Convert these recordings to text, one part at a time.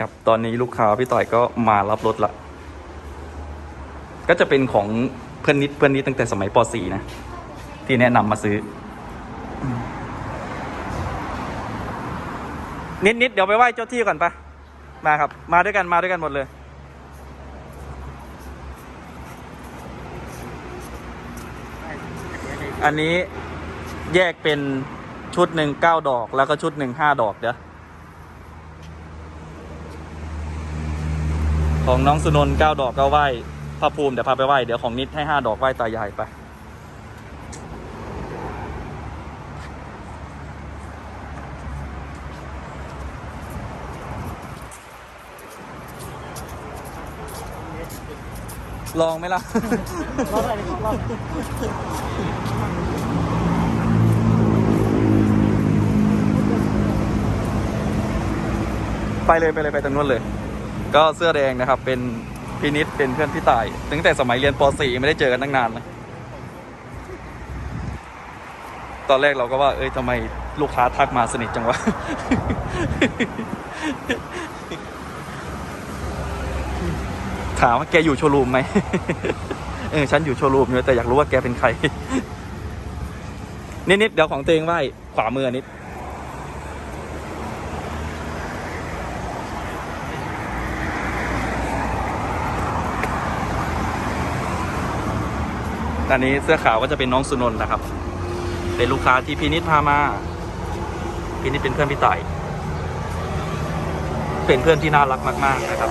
ครับตอนนี้ลูกค้าพี่ต่อยก็มารับรถละก็จะเป็นของเพื่อนนิดเพื่อนนิดตั้งแต่สมัยป .4 นะ ที่แนะนำมาซื้อ นิดนิดเดี๋ยวไปไหว้เจ้าที่ก่อนปะมาครับ มาด้วยกันมาด้วยกันหมดเลย อันนี้แยกเป็นชุดหนึ่งเก้าดอกแล้วก็ชุดหนึ่งห้าดอกเดี๋ยว ของน้องสุนนท์เก้าดอกก็ไหว้พระภูมิเดี๋ยวพาไปไหว้เดี๋ยวของนิดให้ห้าดอกไหว้ตายายไปลองไหมล่ะรอบอะไรรอบไปเลยไปเลยไปตรงนู้นเลย ก็เสื้อแดงนะครับ เป็นพี่นิดเป็นเพื่อนพี่ต่ายตั้งแต่สมัยเรียนป .4 ไม่ได้เจอกันตั้งนานเลยตอนแรกเราก็ว่า เอ้ยทำไมลูกค้าทักมาสนิทจังวะ ถามว่าแกอยู่โชว์รูมไหมเออฉันอยู่โชว์รูมอยู่แต่อยากรู้ว่าแกเป็นใคร นิด ๆ เดี๋ยวของตัวเองไหวขวามือนิด อันนี้เสื้อขาวก็จะเป็นน้องสุนนท์นะครับ เป็นลูกค้าที่พี่นิดพามา พี่นิดเป็นเพื่อนพี่ต่ายเป็นเพื่อนที่น่ารักมาก ๆ นะครับ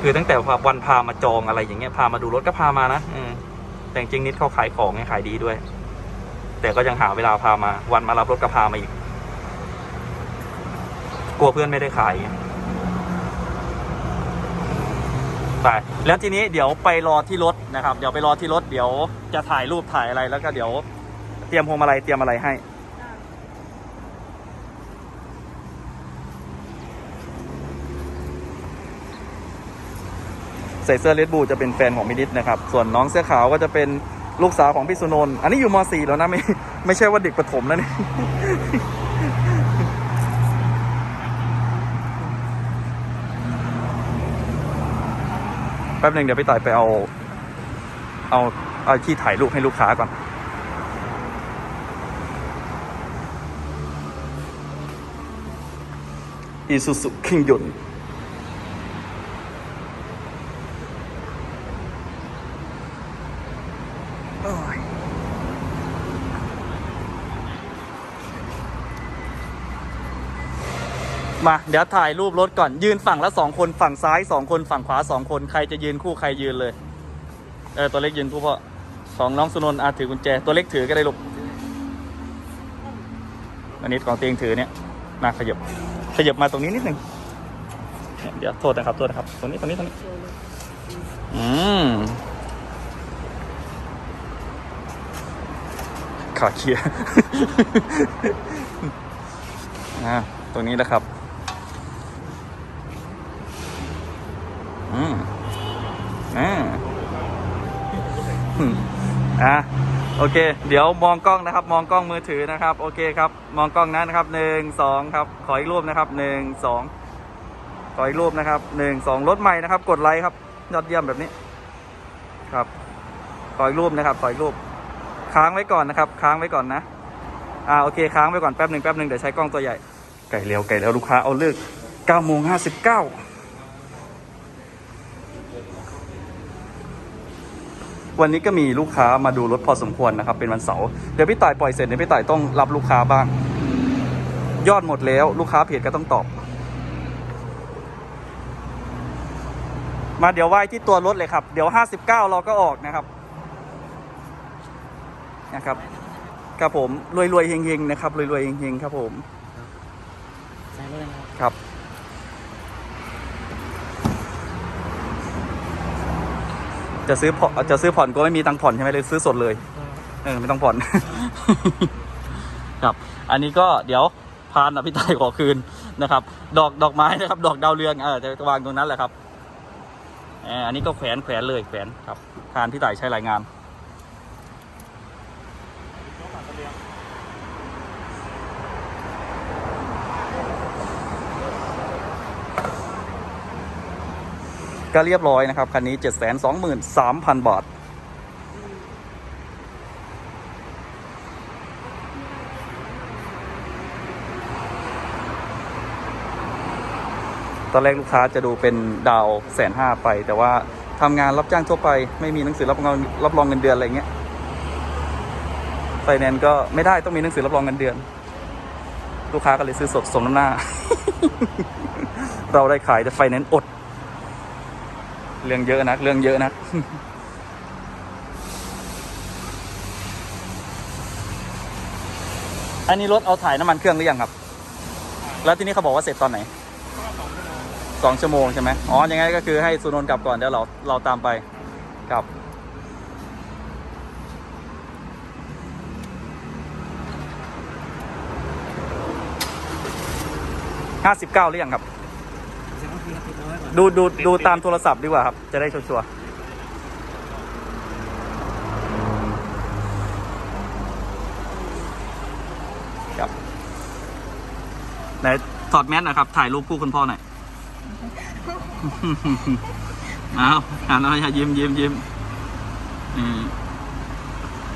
คือตั้งแต่วันพามาจองอะไรอย่างเงี้ยพามาดูรถก็พามานะอืแต่จริงนิดเขาขายของไงขายดีด้วย แต่ก็ยังหาเวลาพามา วันมารับรถก็พามาอีก กลัวเพื่อนไม่ได้ขาย ไปแล้วทีนี้เดี๋ยวไปรอที่รถนะครับ เดี๋ยวไปรอที่รถเดี๋ยวจะถ่ายรูปถ่ายอะไรแล้วก็เดี๋ยวเตรียมพวงมาลัยเตรียมอะไรให้ ใส่เสื้อเลดบูจะเป็นแฟนของมินิดนะครับ ส่วนน้องเสื้อขาวก็จะเป็นลูกสาวของพี่สุนนท์อันนี้อยู่ม .4 แล้วนะไม่ไม่ใช่ว่าเด็กประถมแล้วนี่ แป๊บหนึ่งเดี๋ยวพี่ต่ายไปเอา เอาเอาที่ถ่ายรูปให้ลูกค้าก่อน อีซูซุคิงยน มาเดี๋ยวถ่ายรูปรถก่อนยืนฝั่งละสองคนฝั่งซ้ายสองคนฝั่งขวาสองคนใครจะยืนคู่ใครยืนเลย เออตัวเล็กยืนคู่พ่อของน้องสุนนท์อาถือกุญแจตัวเล็กถือก็ได้ลูกอันนี้ของเตียงถือเนี่ยมาขยับขยับมาตรงนี้นิดหนึ่งเดี๋ยวโทษนะครับโทษนะครับตรงนี้ตรงนี้ตรงนี้อืมขาเคลียร์อ่าตรงนี้นะครับ อืมอ่าอืม อะโอเค เดี๋ยวมองกล้องนะครับ มองกล้องมือถือนะครับ โอเคครับ มองกล้องนั้นนะครับหนึ่งสองครับ ขออีกรูปนะครับหนึ่งสองขออีกรูปนะครับหนึ่งสองรถใหม่นะครับ กดไลค์ครับยอดเยี่ยมแบบนี้ ครับ ขออีกรูปนะครับ ขออีกรูป ค้างไว้ก่อนนะครับ ค้างไว้ก่อนนะ อ่าโอเค ค้างไว้ก่อนแป๊บหนึ่งแป๊บหนึ่งเดี๋ยวใช้กล้องตัวใหญ่ ไก่เร็วไก่แล้วลูกค้าเอาเลิก9โมง59 วันนี้ก็มีลูกค้ามาดูรถพอสมควรนะครับ เป็นวันเสาร์เดี๋ยวพี่ต่ายปล่อยเสร็จเดี๋ยวพี่ต่ายต้องรับลูกค้าบ้าง ยอดหมดแล้วลูกค้าเพจก็ต้องตอบ มาเดี๋ยวไหว้ที่ตัวรถเลยครับ เดี๋ยว 59 เราก็ออกนะครับนะครับครับผมรวยรวยๆเฮงๆนะครับรวยรวยๆเฮงๆครับผมใส่รถเลยนะครับ ครับ จะซื้อผ่อนจะซื้อผ่อนก็ไม่มีตังค์ผ่อนใช่ไหมเลยซื้อสดเลยเออไม่ต้องผ่อน ครับ อันนี้ก็เดี๋ยวพานอภิไตยขอคืนนะครับ ดอกดอกไม้นะครับ ดอกดาวเรืองเออจะวางตรงนั้นแหละครับเอออันนี้ก็แขวนแขวนเลยแขวนครับพานพี่ต่ายใช้หลายงาน ก็เรียบร้อยนะครับ คันนี้ 723,000 บาท ตอนแรกลูกค้าจะดูเป็นดาวแสนห้าไป แต่ว่าทำงานรับจ้างทั่วไป ไม่มีหนังสือรับรองรับรองเงินเดือนอะไรเงี้ยไฟแนนซ์ก็ไม่ได้ต้องมีหนังสือรับรองเงินเดือน ลูกค้าก็เลยซื้อสดสมน้ำหน้า เราได้ขายแต่ไฟแนนซ์อด เรื่องเยอะนะเรื่องเยอะนะอันนี้รถเอาถ่ายน้ำมันเครื่องหรือยังครับ แล้วที่นี่เขาบอกว่าเสร็จตอนไหนสองชั่วโมงใช่ไหมอ๋อ ยังไงก็คือให้สุนนท์กลับก่อนเดี๋ยวเราเราตามไปกลับ ห้าสิบเก้าหรือยังครับ เสียงทีครับติ ดูดูดูตามโทรศัพท์ดีกว่าครับ จะได้ชัวร์ๆครับไหนถอดแมสหนะครับ ถ่ายรูปคู่คุณพ่อหน่อยเอาอ่านเอาอยยิ้มยิ้มยิ้ม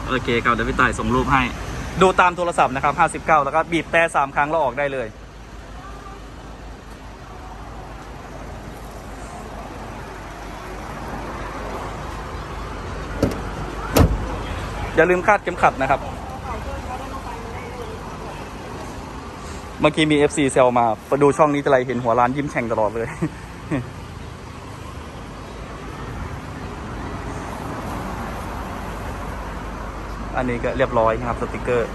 โอเคครับเดี๋ยวพี่ต่ายส่งรูปให้ ดูตามโทรศัพท์นะครับ 59 แล้วก็บีบแต่สามครั้งแล้วออกได้เลย อย่าลืมคาดเข็มขัดนะครับ เมื่อกี้มี FC เซลมาไปดูช่องนี้จะไรเห็นหัวร้านยิ้มแฉ่งตลอดเลย อันนี้ก็เรียบร้อยนะครับสติกเกอร์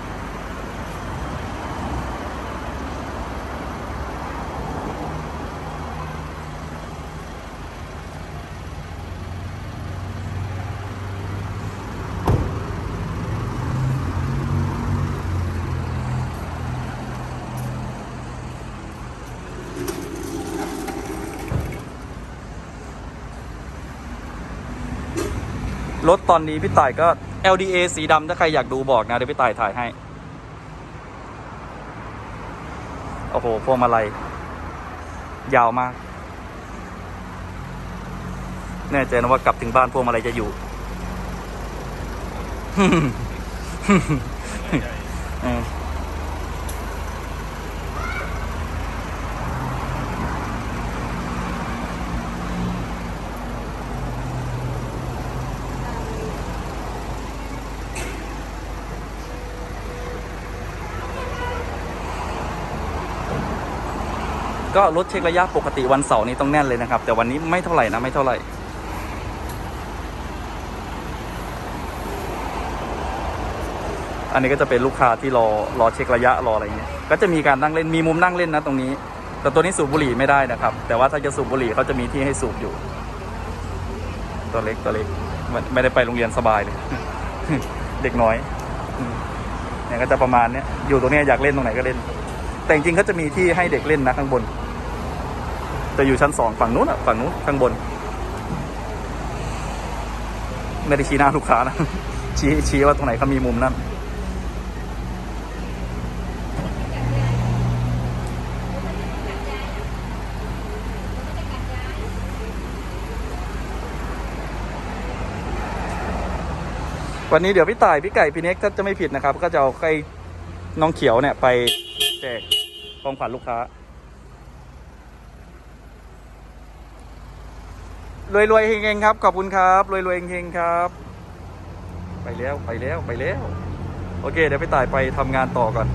รถตอนนี้พี่ต่ายก็ LDA สีดำถ้าใครอยากดูบอกนะเดี๋ยวพี่ต่ายถ่ายให้ โอ้โหพวงมาลัยยาวมาก แน่ใจนะว่ากลับถึงบ้านพวงมาลัยจะอยู่ เออ ก็รถเช็คระยะปกติวันเสาร์นี้ต้องแน่นเลยนะครับ แต่วันนี้ไม่เท่าไหร่นะไม่เท่าไหร่อันนี้ก็จะเป็นลูกค้าที่รอรอเช็คระยะรออะไรเงี้ย ก็จะมีการนั่งเล่นมีมุมนั่งเล่นนะตรงนี้ แต่ตัวนี้สูบบุหรี่ไม่ได้นะครับ แต่ว่าถ้าจะสูบบุหรี่เขาจะมีที่ให้สูบอยู่ ตัวเล็กตัวเล็กไม่ได้ไปโรงเรียนสบายเลย เด็กน้อยเนี่ยก็จะประมาณเนี้ยอยู่ตรงเนี้ยอยากเล่นตรงไหนก็เล่น แต่จริงๆเขาจะมีที่ให้เด็กเล่นนะข้างบน จะอยู่ชั้นสองฝั่งนู้นอะฝั่งนู้นข้างบน ไม่ได้ชี้หน้าลูกค้านะ ชี้ชี้ว่าตรงไหนเขามีมุมนั้นวันนี้เดี๋ยวพี่ต่ายพี่ไก่พี่เน็กถ้าจะไม่ผิดนะครับ ก็จะเอาไอ้น้องเขียวเนี่ยไปแจกของขวัญลูกค้า รวยรวยๆเฮงครับ ขอบคุณครับรวยรวยๆเฮงครับ ไปแล้วไปแล้วไปแล้ว โอเค เดี๋ยวไปต่ายไปทำงานต่อก่อน